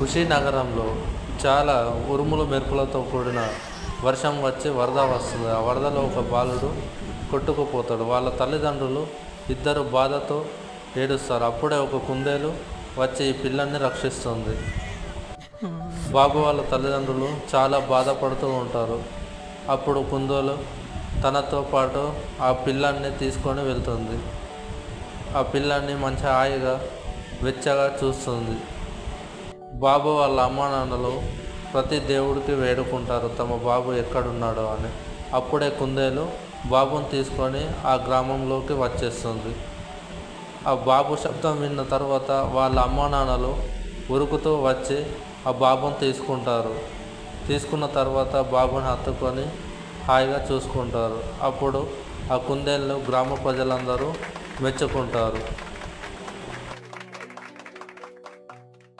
కుషీనగరంలో చాలా ఉరుములు మెరుపులతో కూడిన వర్షం వచ్చి వరద వస్తుంది. ఆ వరదలో ఒక బాలుడు కొట్టుకుపోతాడు. వాళ్ళ తల్లిదండ్రులు ఇద్దరు బాధతో ఏడుస్తారు. అప్పుడే ఒక కుందేలు వచ్చి ఈ పిల్లల్ని రక్షిస్తుంది. బాబు వాళ్ళ తల్లిదండ్రులు చాలా బాధపడుతూ ఉంటారు. అప్పుడు కుందేలు తనతో పాటు ఆ పిల్లాన్ని తీసుకొని వెళ్తుంది. ఆ పిల్లాన్ని మంచి హాయిగా వెచ్చగా చూస్తుంది. బాబు వాళ్ళ అమ్మా నాన్నలు ప్రతి దేవుడికి వేడుకుంటారు తమ బాబు ఎక్కడున్నాడో అని. అప్పుడే కుందేలు బాబుని తీసుకొని ఆ గ్రామంలోకి వచ్చేస్తుంది. ఆ బాబు శబ్దం విన్న తర్వాత వాళ్ళ అమ్మా నాన్నలు ఉరుకుతూ వచ్చి ఆ బాబుని తీసుకుంటారు. తీసుకున్న తర్వాత బాబుని హత్తుకొని హాయిగా చూసుకుంటారు. అప్పుడు ఆ కుందేళ్ళు గ్రామ ప్రజలందరూ మెచ్చుకుంటారు.